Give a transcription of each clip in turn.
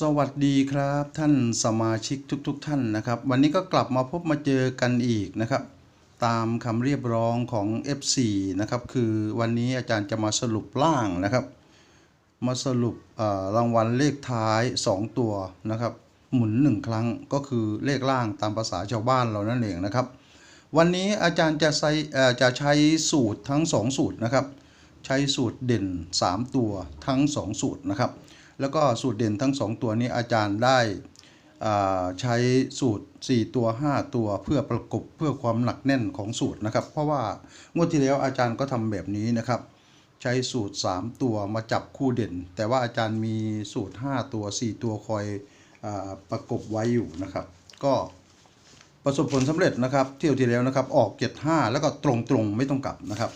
สวัสดีครับท่านสมาชิกทุกๆทท่านนะครับ วันนี้ก็กลับมาพบมาเจอกันอีกนะครับ ตามคำเรียบร้องของ F4 นะครับ คือวันนี้อาจารย์จะมาสรุปล่างนะครับ มาสรุปรางวัลเลขท้าย 2 ตัวนะครับ หมุน 1 ครั้งก็คือเลขล่างตามภาษาชาวบ้านเรานั่นเองนะครับ วันนี้อาจารย์จะใช้จะใช้สูตรทั้ง 2 สูตรนะครับ ใช้สูตรเด่น 3 ตัวทั้ง 2 สูตรนะครับ แล้วก็สูตรเด่นทั้ง 2 ตัวนี้อาจารย์ได้ใช้สูตร 4 ตัว 5 ตัวเพื่อประกบเพื่อความหนักแน่นของสูตรนะครับ เพราะว่างวดที่แล้วอาจารย์ก็ทำแบบนี้นะครับ ใช้สูตร 3 ตัวมาจับคู่เด่น แต่ว่าอาจารย์มีสูตร 5 ตัว 4 ตัวคอยอประกบไว้อยู่นะครับ ก็ประสบผลสำเร็จนะครับเที่ยวที่แล้วนะครับ ออก 75 แล้วก็ตรงๆไม่ต้องกลับนะครับ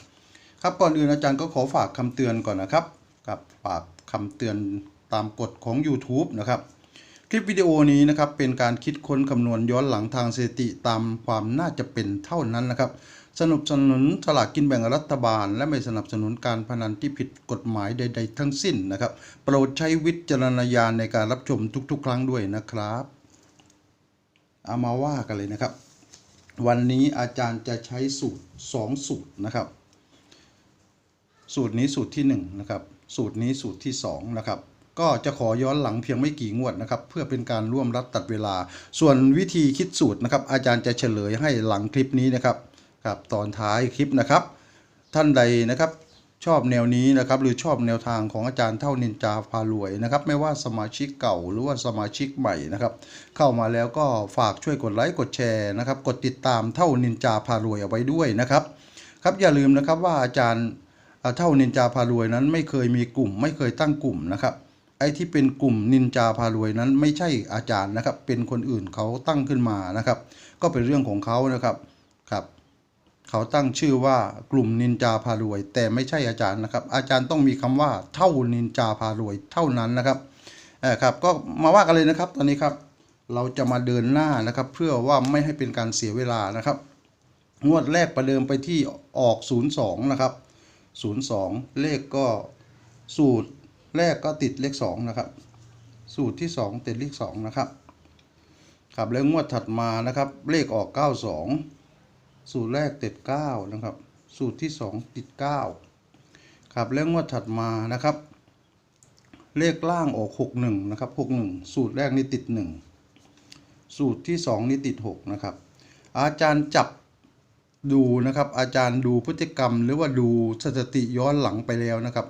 ครับก่อนอื่นอาจารย์ก็ขอฝากคำเตือนก่อนนะครับกับฝากคำเตือน ตามกฎของ YouTube นะครับ คลิปวิดีโอนี้นะครับเป็นการคิดค้นคำนวณย้อนหลังทางสถิติตามความน่าจะเป็นเท่านั้นนะครับ สนับสนุนสลากกินแบ่งรัฐบาล และไม่สนับสนุนการพนันที่ผิดกฎหมายใด ๆ ทั้งสิ้นนะครับ โปรดใช้วิจารณญาณในการรับชมทุก ๆ ครั้งด้วยนะครับเอามาว่ากันเลยนะครับ วันนี้อาจารย์จะใช้สูตร 2 สูตรนะครับ สูตรนี้สูตรที่1นะครับสูตรนี้สูตรที่2นะครับ ก็จะขอย้อนหลังเพียงไม่กี่งวดนะครับ เพื่อเป็นการร่วมรัดตัดเวลา ส่วนวิธีคิดสูตรนะครับ อาจารย์จะเฉลยให้หลังคลิปนี้นะครับครับตอนท้ายคลิปนะครับ ท่านใดนะครับชอบแนวนี้นะครับหรือชอบแนวทางของอาจารย์เท่านินจาพารวยนะครับ ไม่ว่าสมาชิกเก่าหรือว่าสมาชิกใหม่นะครับ เข้ามาแล้วก็ฝากช่วยกดไลค์กดแชร์นะครับ กดติดตามเท่านินจาพารวยเอาไว้ด้วยนะครับ ครับอย่าลืมนะครับว่าอาจารย์เท่านินจาพารวยนั้นไม่เคยมีกลุ่ม ไม่เคยตั้งกลุ่มนะครับ ไอ้ที่เป็นกลุ่มนินจาพารวยนั้นไม่ใช่อาจารย์นะครับ เป็นคนอื่นเขาตั้งขึ้นมานะครับ ก็เป็นเรื่องของเขานะครับครับ เขาตั้งชื่อว่ากลุ่มนินจาพารวย แต่ไม่ใช่อาจารย์นะครับ อาจารย์ต้องมีคำว่าเท่านินจาพารวยเท่านั้นนะครับเออครับก็มาว่ากันเลยนะครับ ตอนนี้ครับ เราจะมาเดินหน้านะครับ เพื่อว่าไม่ให้เป็นการเสียเวลานะครับ งวดแรกประเดิมไปที่ออก 02 นะครับ 02 เลขก็สูตร แรกก็ติดเลข2นะครับ สูตรที่ 2 ติดเลข2นะครับครับแล้วงวดถัดมานะครับ เลขออก 92 สูตรแรกติด9นะครับ สูตรที่ 2 ติด 9 ครับแล้วงวดถัดมานะครับ เลขล่างออก 61นะครับ61 สูตรแรกนี่ติด 1 สูตรที่ 2 นี่ติด 6 นะครับ อาจารย์จับดูนะครับ อาจารย์ดูพฤติกรรม หรือว่าดูสถิติย้อนหลังไปแล้วนะครับ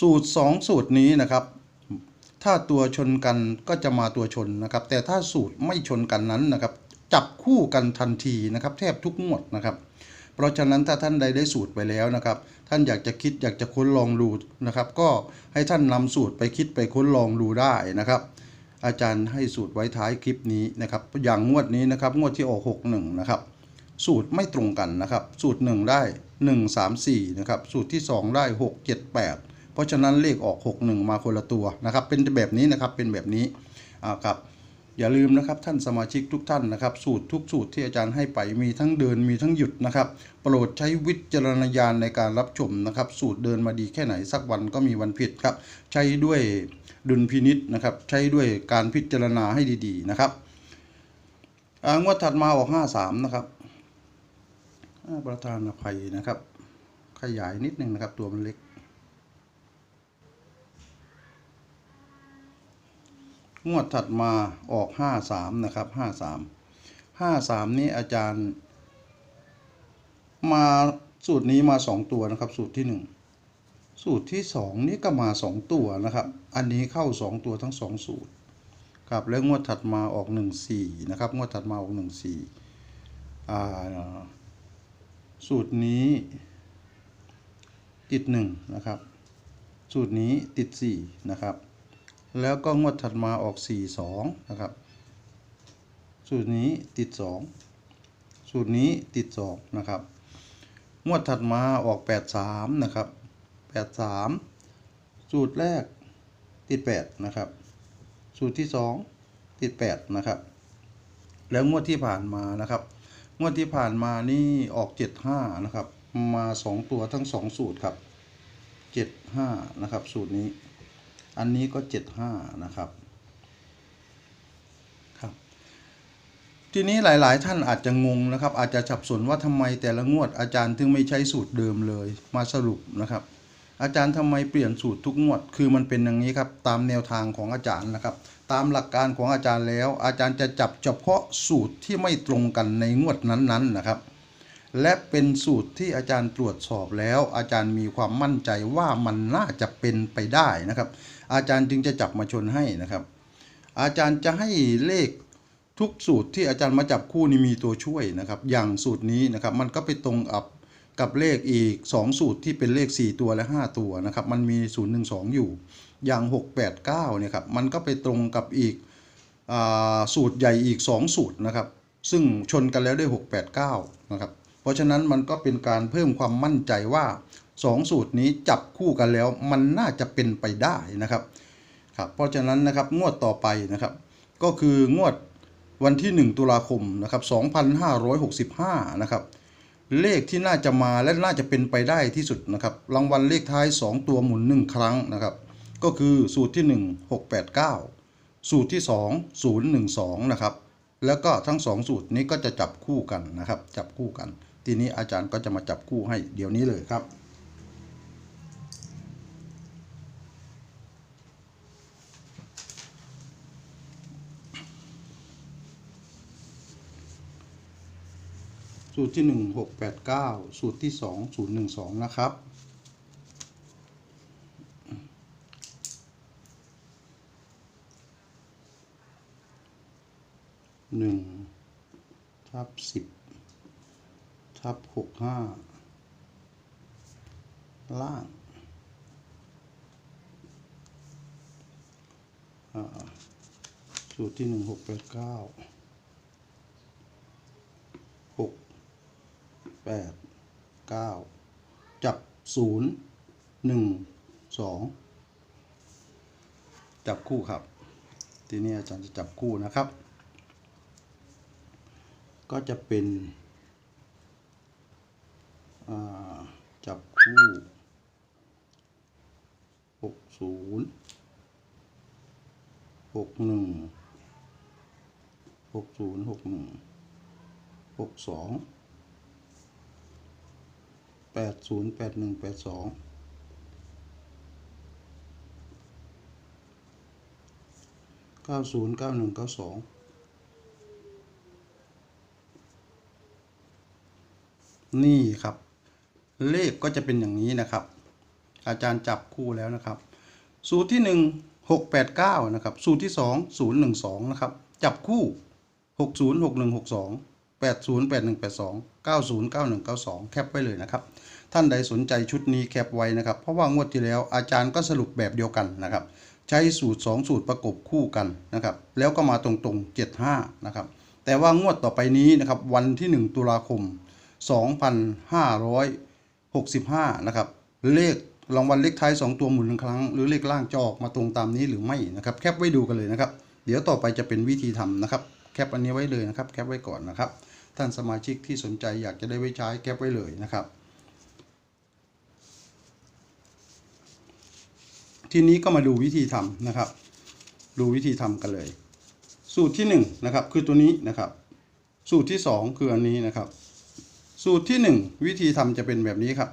สูตร 2 สูตรนี้นะครับ ถ้าตัวชนกันก็จะมาตัวชนนะครับ แต่ถ้าสูตรไม่ชนกันนั้นนะครับ จับคู่กันทันทีนะครับ แทบทุกงวดนะครับ เพราะฉะนั้นถ้าท่านใดได้สูตรไปแล้วนะครับ ท่านอยากจะคิดอยากจะค้นลองดูนะครับ ก็ให้ท่านนำสูตรไปคิดไปค้นลองดูได้นะครับ อาจารย์ให้สูตรไว้ท้ายคลิปนี้นะครับ อย่างงวดนี้นะครับงวดที่ออก61นะครับสูตรไม่ตรงกันนะครับ สูตร 1 ได้ 1 3 4นะครับสูตรที่ 2 ได้ 6 7 8 เพราะฉะนั้นเลขออก 6 1 มาคนละตัวนะครับ เป็นแบบนี้นะครับเป็นแบบนี้อ่าครับอย่าลืมนะครับท่านสมาชิกทุกท่านนะครับ สูตรทุกสูตรที่อาจารย์ให้ไปมีทั้งเดินมีทั้งหยุดนะครับ โปรดใช้วิจารณญาณในการรับชมนะครับ สูตรเดินมาดีแค่ไหนสักวันก็มีวันผิดครับ ใช้ด้วยดุลพินิษนะครับ ใช้ด้วยการพิจารณาให้ดีๆนะครับอ่างวดถัดมาออก 53 นะครับประธานอภัยนะครับ ขยายนิดนึงนะครับตัวมันเล็ก งวดถัดมาออก 53 นะครับ 53 53 นี้อาจารย์ มาสูตรนี้มา 2 ตัวนะครับ สูตรที่ 1 สูตรที่ 2 นี้ก็มา 2 ตัวนะครับ อันนี้เข้า 2 ตัวทั้ง 2 สูตรครับแล้วงวดถัดมาออก 14 นะครับ งวดถัดมาออก 14อ่าสูตรนี้ ติดหนึ่งนะครับ สูตรนี้ติดสี่นะครับ แล้วก็งวดถัดมาออกสี่สองนะครับ สูตรนี้ติดสองสูตรนี้ติดสองนะครับ งวดถัดมาออกแปดสามนะครับแปดสามสูตรแรกติดแปดนะครับ สูตรที่สองติดแปดนะครับ แล้วงวดที่ผ่านมานะครับ งวดที่ผ่านมานี่ออกเจ็ดห้านะครับ มาสองตัวทั้งสองสูตรครับเจ็ดห้านะครับ สูตรนี้ อันนี้ก็เจ็ดห้านะครับครับ ทีนี้หลาย ๆ ท่านอาจจะงงนะครับ อาจจะสับสนว่าทำไมแต่ละงวดอาจารย์ถึงไม่ใช้สูตรเดิมเลยมาสรุปนะครับ อาจารย์ทำไมเปลี่ยนสูตรทุกงวด คือมันเป็นอย่างนี้ครับตามแนวทางของอาจารย์นะครับ ตามหลักการของอาจารย์แล้ว อาจารย์จะจับเฉพาะสูตรที่ไม่ตรงกันในงวดนั้น ๆ นะครับและเป็นสูตรที่อาจารย์ตรวจสอบแล้ว อาจารย์มีความมั่นใจว่ามันน่าจะเป็นไปได้นะครับ อาจารย์จึงจะจับมาชนให้นะครับ อาจารย์จะให้เลขทุกสูตรที่อาจารย์มาจับคู่นี่มีตัวช่วยนะครับ อย่างสูตรนี้นะครับ มันก็ไปตรงกับกับเลขอีก 2 สูตรที่เป็นเลข 4 ตัวและ 5 ตัวนะครับ มันมี 0 1 2 อยู่ อย่าง 6 8 9เนี่ยครับ มันก็ไปตรงกับอีกอสูตรใหญ่อีก 2 สูตรนะครับ ซึ่งชนกันแล้วด้วย 6 8 9 นะครับ เพราะฉะนั้นมันก็เป็นการเพิ่มความมั่นใจว่า 2สูตรนี้จับคู่กันแล้วมันน่าจะเป็นไปได้นะครับครับเพราะฉะนั้นนะครับงวดต่อไปนะครับ ก็คืองวดวันที่ 1 ตุลาคมนะครับ2565นะครับเลขที่น่าจะมาและน่าจะเป็นไปได้ที่สุดนะครับรางวัลเลขท้าย 2 ตัวหมุน 1 ครั้งนะครับ ก็คือสูตรที่ 1 689 สูตรที่ 2 012นะครับแล้วก็ทั้ง 2 สูตรนี้ก็จะจับคู่กันนะครับ จับคู่กัน ทีนี้อาจารย์ก็จะมาจับคู่ให้เดี๋ยวนี้เลยครับ สูตรที่ 1 6 8 9 สูตรที่ 2 0 1 2 นะครับ หนึ่งทับสิบทับหกห้าล่างสูตรที่หนึ่งหกแปดเก้าหก แปดเก้าจับศูนย์หนึ่งสองจับคู่ครับ ทีนี้อาจารย์จะจับคู่นะครับ ก็จะเป็นจับคู่หกศูนย์หกหนึ่งหกศูนย์หกหนึ่งหกสอง แปดศูนย์แปดหนึ่งแปดสองเก้าศูนย์เก้าหนึ่งเก้าสองนี่ครับ เลขก็จะเป็นอย่างนี้นะครับ อาจารย์จับคู่แล้วนะครับ สูตรที่1 6 8 9นะครับ สูตรที่2 0 1 2นย์หนึ่งสองนะครับ จับคู่60 61 62 80 81 82 90 91 92 แคปไว้เลยนะครับ ท่านใดสนใจชุดนี้แคปไว้นะครับ เพราะว่างวดที่แล้วอาจารย์ก็สรุปแบบเดียวกันนะครับ ใช้สูตร 2 สูตรประกบคู่กันนะครับ แล้วก็มาตรงๆ 75 นะครับ แต่ว่างวดต่อไปนี้นะครับ วันที่ 1 ตุลาคม 2,565 นะครับ เลขรางวัลเลขท้าย 2 ตัวหมุนหนึ่งครั้ง หรือเลขล่างจะออกมาตรงตามนี้หรือไม่นะครับ แคปไว้ดูกันเลยนะครับ เดี๋ยวต่อไปจะเป็นวิธีทำนะครับแคปอันนี้ไว้เลยนะครับ แคปไว้ก่อนนะครับ ท่านสมาชิกที่สนใจอยากจะได้ไว้ใช้แคปไว้เลยนะครับ ทีนี้ก็มาดูวิธีทำนะครับ ดูวิธีทำกันเลย สูตรที่1นะครับคือตัวนี้นะครับ สูตรที่ 2 คืออันนี้นะครับ สูตรที่ 1 วิธีทำจะเป็นแบบนี้ครับ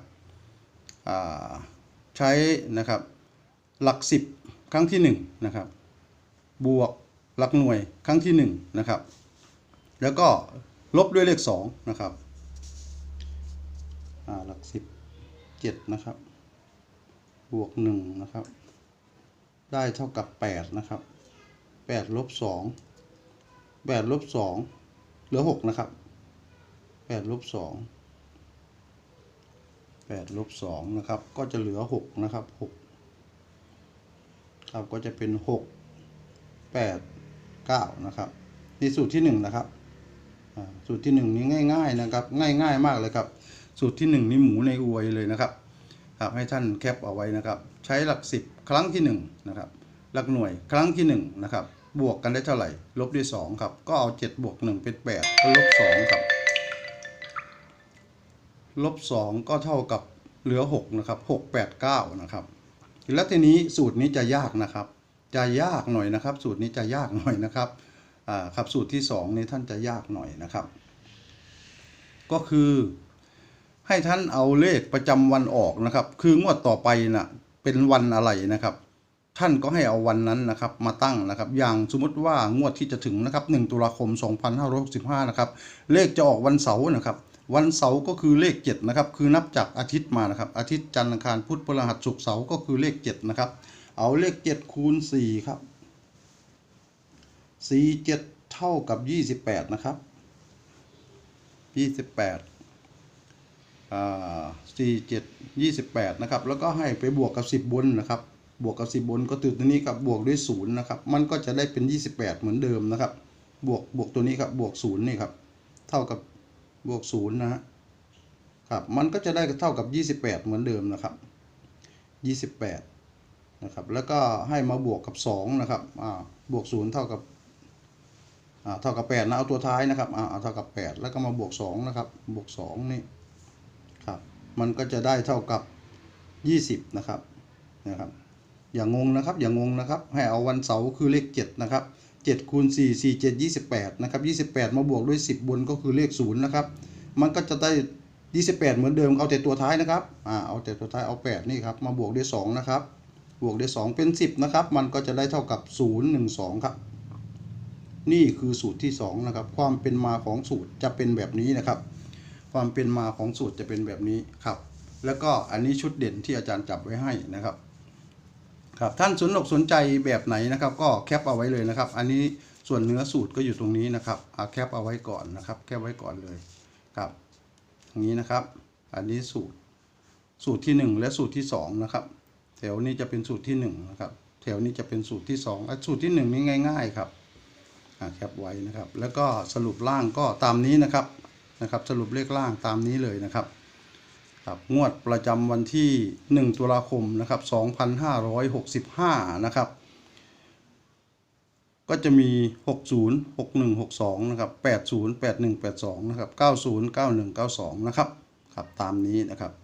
ใช้นะครับหลัก 10 ครั้งที่1นะครับบวกหลักหน่วยครั้งที่1นะครับแล้วก็ ลบด้วยเลข2นะครับหลัก10 7นะครับ บวก1นะครับ ได้เท่ากับ8นะครับ8ลบ2 8ลบ2เหลือ6นะครับ8ลบ2 8ลบ2นะครับ ก็จะเหลือ6นะครับ6ครับก็จะเป็น6 8 9นะครับ ในสูตรที่1นะครับ สูตรที่1นี้ง่าย ๆนะครับ ง่าย ๆ มากเลยครับ สูตรที่1นี่หมูในอวยเลยนะครับครับให้ท่านแคปเอาไว้นะครับ ใช้หลัก 10 ครั้งที่1นะครับหลักหน่วยครั้งที่1นะครับบวกกันได้เท่าไหร่ ลบด้วย2ครับ ก็เอา7บวก1เป็น8ก็ลบ2ครับลบ2ก็เท่ากับเหลือ6นะครับ6 8 9นะครับแล้วทีนี้สูตรนี้จะยากนะครับ จะยากหน่อยนะครับ สูตรนี้จะยากหน่อยนะครับ ครับสูตรที่สองนี่ท่านจะยากหน่อยนะครับ ก็คือให้ท่านเอาเลขประจำวันออกนะครับ คืองวดต่อไปน่ะเป็นวันอะไรนะครับ ท่านก็ให้เอาวันนั้นนะครับ มาตั้งนะครับ อย่างสมมติว่างวดที่จะถึงนะครับ1ตุลาคม 2565นะครับเลขจะออกวันเสาร์นะครับ วันเสาร์ก็คือเลข7นะครับคือนับจากอาทิตย์มานะครับ อาทิตย์จันทร์อังคารพุธพฤหัสศุกร์เสาร์ก็คือเลข7นะครับเอาเลข7คูณ4ครับ 4 7 เท่ากับ 28 นะครับ 28อ่า4 7 28 นะครับ แล้วก็ให้ไปบวกกับ 10 บนนะครับ บวกกับ 10 บนก็ตื่นตัวนี้กับบวกด้วย0นะครับ มันก็จะได้เป็น 28 เหมือนเดิมนะครับ บวกบวกตัวนี้ครับ บวก0นี่ครับ เท่ากับบวก0นะฮะครับมันก็จะได้เท่ากับ 28 เหมือนเดิมนะครับ 28 นะครับ แล้วก็ให้มาบวกกับ 2 นะครับ อ่า บวก 0 เท่ากับ เท่ากับ8นะเอาตัวท้ายนะครับเอาเท่ากับ 8 แล้วก็มาบวก2นะครับบวก2นี่ครับมันก็จะได้เท่ากับ 20นะครับนะครับ อย่างงงนะครับอย่างงงนะครับ ให้เอาวันเสาร์คือเลข7นะครับ7คูณ4 4 7 28นะครับ28 มาบวกด้วย 10 บนก็คือเลข0นะครับมันก็จะได้ 28 เหมือนเดิมเอาแต่ตัวท้ายนะครับอ่าเอาแต่ตัวท้ายเอา 8 นี่ครับมาบวกด้วย2นะครับบวกด้วย2เป็น 10นะครับมันก็จะได้เท่ากับ 0 1 2ครับ นี่คือสูตรที่ 2 นะครับ ความเป็นมาของสูตรจะเป็นแบบนี้นะครับ ความเป็นมาของสูตรจะเป็นแบบนี้ครับ แล้วก็อันนี้ชุดเด่นที่อาจารย์จับไว้ให้นะครับ ครับท่านสนอกสนใจแบบไหนนะครับ ก็แคปเอาไว้เลยนะครับ อันนี้ส่วนเนื้อสูตรก็อยู่ตรงนี้นะครับเอาแคปเอาไว้ก่อนนะครับ แคปไว้ก่อนเลยครับอย่างนี้นะครับ อันนี้สูตรสูตรที่หนึ่งและสูตรที่สองนะครับ แถวนี้จะเป็นสูตรที่หนึ่งนะครับ แถวนี้จะเป็นสูตรที่สองอะสูตรที่หนึ่งนี่ง่าย ๆ ครับ แคปไว้นะครับ แล้วก็สรุปล่างก็ตามนี้นะครับนะครับ สรุปเลขล่างตามนี้เลยนะครับครับงวดประจำวันที่ 1 ตุลาคมนะครับ 2565 นะครับ ก็จะมี 60 61 62 นะครับ 80 81 82 นะครับ 90 91 92 นะครับ ครับ ตามนี้นะครับ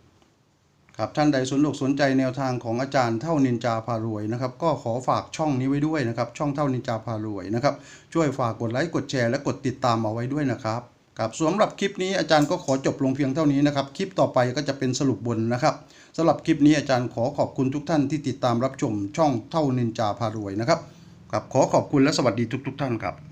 ครับท่านใดสนอกสนใจแนวทางของอาจารย์เท่านินจาพารวยนะครับก็ขอฝากช่องนี้ไว้ด้วยนะครับ ช่องเท่านินจาพารวยนะครับช่วยฝากกดไลค์กดแชร์และกดติดตามเอาไว้ด้วยนะครับครับสำหรับคลิปนี้อาจารย์ก็ขอจบลงเพียงเท่านี้นะครับคลิปต่อไปก็จะเป็นสรุปบนนะครับสำหรับคลิปนี้อาจารย์ขอขอบคุณทุกท่านที่ติดตามรับชมช่องเท่านินจาพารวยนะครับครับขอขอบคุณและสวัสดีทุก ๆ ท่านครับ